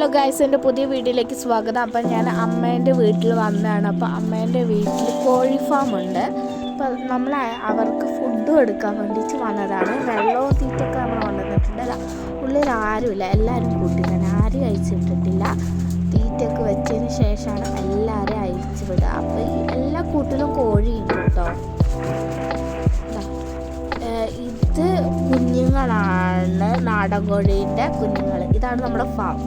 Hello guys എന്റെ പുതിയ വീട്ടിലേക്ക് സ്വാഗതം. അപ്പം ഞാൻ അമ്മേന്റെ വീട്ടിൽ വന്നതാണ്. അപ്പോൾ അമ്മേന്റെ വീട്ടിൽ കോഴി ഫാം ഉണ്ട്. അപ്പം നമ്മൾ അവർക്ക് ഫുഡ് എടുക്കാൻ വേണ്ടിയിട്ട് വന്നതാണ്. വെള്ളവും തീറ്റൊക്കെ നമ്മൾ കൊണ്ടുവന്നിട്ടുണ്ട്. അല്ല ഉള്ളിൽ ആരുമില്ല എല്ലാവരും കൂട്ടി തന്നെ. ആരും അയച്ചിട്ടിട്ടില്ല തീറ്റയൊക്കെ വെച്ചതിന് ശേഷമാണ് എല്ലാവരെയും അയച്ചു വിടുക. അപ്പോൾ എല്ലാ കൂട്ടിലും കോഴിയുണ്ട് കേട്ടോ. ഇത് കുഞ്ഞുങ്ങളാണ്. നാടൻ കോഴീന്റെ കുഞ്ഞുങ്ങൾ. ഇതാണ് നമ്മുടെ ഫാം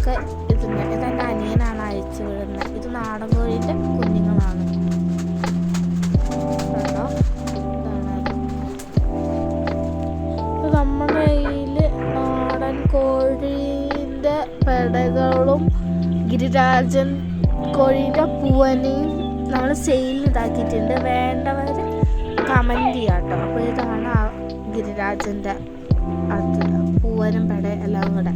ഇതൊക്കെ ഇതിന്റെ ഇതെന്റെ അനിയനാണ് അയച്ചു വിടുന്നത്. ഇത് നാടൻ കോഴീന്റെ കുഞ്ഞുങ്ങളാണ്. നമ്മുടെ കയ്യിൽ നാടൻ കോഴീന്റെ പെടകളും ഗിരിരാജൻ കോഴീന്റെ പൂവനെയും നമ്മൾ സെയിൽ ഇതാക്കിയിട്ടുണ്ട്. വേണ്ടവർ കമന്റ് ചെയ്യാട്ടോ. അപ്പോൾ ഇതാണ് ഗിരിരാജന്റെ അത് പൂവനും പെട എല്ലാം കൂടെ.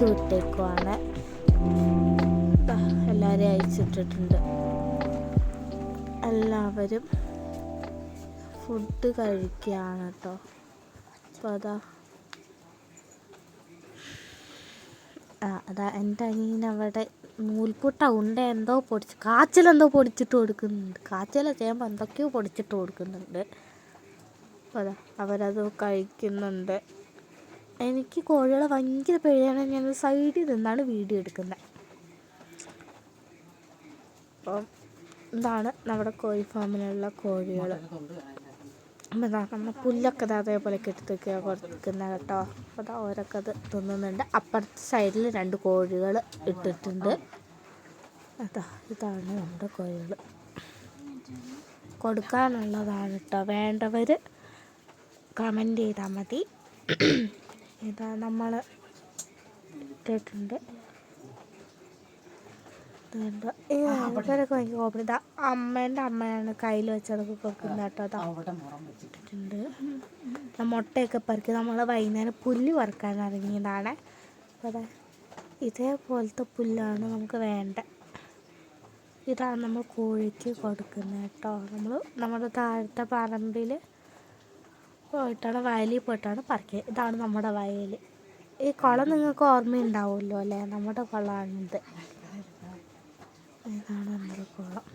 അഴിച്ചു വിട്ടേക്കുവാണ്. എല്ലാവരെയും അയച്ചിട്ടിട്ടുണ്ട് എല്ലാവരും ഫുഡ് കഴിക്കുകയാണ് കേട്ടോ. അപ്പോൾ അതാ. ആ അതാ എന്റെ അനിയൻ അവിടെ നൂൽപുട്ട ഉണ്ട എന്തോ പൊടിച്ച് കാച്ചിലെന്തോ പൊടിച്ചിട്ട് കൊടുക്കുന്നുണ്ട്. കാച്ചില ചെയ്യുമ്പോൾ എന്തൊക്കെയോ പൊടിച്ചിട്ട് കൊടുക്കുന്നുണ്ട്. അപ്പോൾ അതാ അവരത് കഴിക്കുന്നുണ്ട്. എനിക്ക് കോഴികളെ ഭയങ്കര പേടിയാണ്. ഞാൻ സൈഡിൽ നിന്നാണ് വീഡിയോ എടുക്കുന്നത്. അപ്പം ഇതാണ് നമ്മുടെ കോഴി ഫാമിലുള്ള കോഴികൾ. അപ്പം ഇതാ നമ്മൾ പുല്ലൊക്കെ അതേപോലെ കെട്ടിത്തൊക്കെയാണ് കൊടുക്കുന്നത് കേട്ടോ. അപ്പോൾ അതാ അത് തിന്നുന്നുണ്ട്. അപ്പുറത്തെ സൈഡിൽ രണ്ട് കോഴികൾ ഇട്ടിട്ടുണ്ട്. അതാ ഇതാണ് നമ്മുടെ കോഴികൾ. കൊടുക്കാനുള്ളതാണ് കേട്ടോ. വേണ്ടവർ കമന്റ് ചെയ്താൽ മതി. ഇതാ നമ്മൾ ഇട്ടിട്ടുണ്ട് ഇവരൊക്കെ ഭയങ്കര കോപ്പി ഇതാ അമ്മേന്റെ അമ്മയാണ് കയ്യിൽ വെച്ചതൊക്കെ കൊടുക്കുന്നത് കേട്ടോ. അതാ മുട്ടയൊക്കെ പെറുക്കി നമ്മൾ വൈകുന്നേരം പുല്ല് വറുക്കാൻ ഇറങ്ങിയതാണ്. അപ്പോൾ അതാ ഇതേപോലത്തെ പുല്ലാണ് നമുക്ക് വേണ്ട. ഇതാണ് നമ്മൾ കോഴിക്ക് കൊടുക്കുന്നത് കേട്ടോ. നമ്മൾ നമ്മുടെ താഴത്തെ പറമ്പിൽ പോയിട്ടാണ് വയലിൽ പോയിട്ടാണ് പറിക്കുക ഇതാണ് നമ്മുടെ വയൽ ഈ കുളം നിങ്ങൾക്ക് ഓർമ്മയുണ്ടാവുമല്ലോ അല്ലേ? നമ്മുടെ കുളമാണിത്. ഇതാണ് നമ്മുടെ കുളം.